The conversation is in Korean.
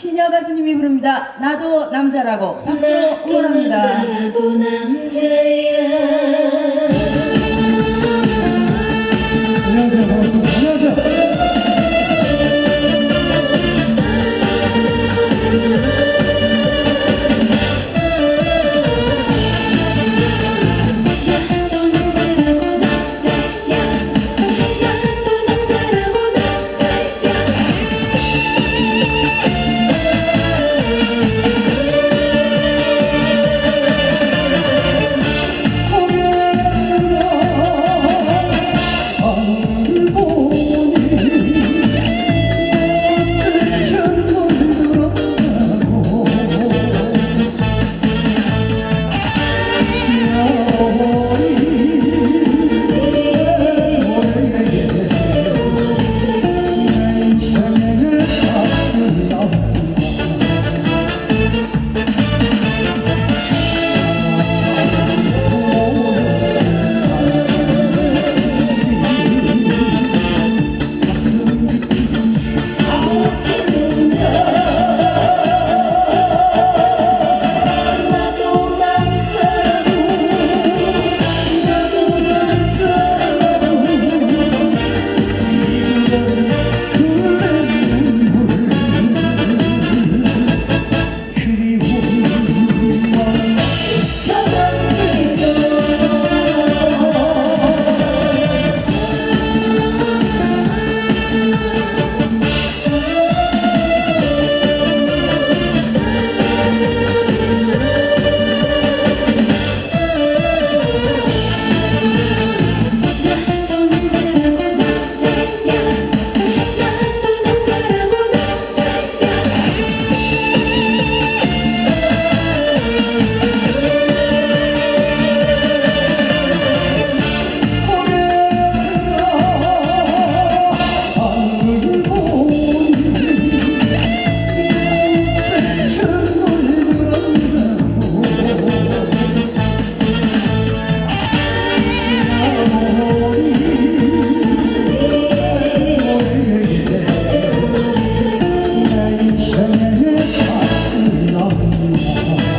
신여 가수님이 부릅니다. 나도 남자라고 박수로 응원합니다. Música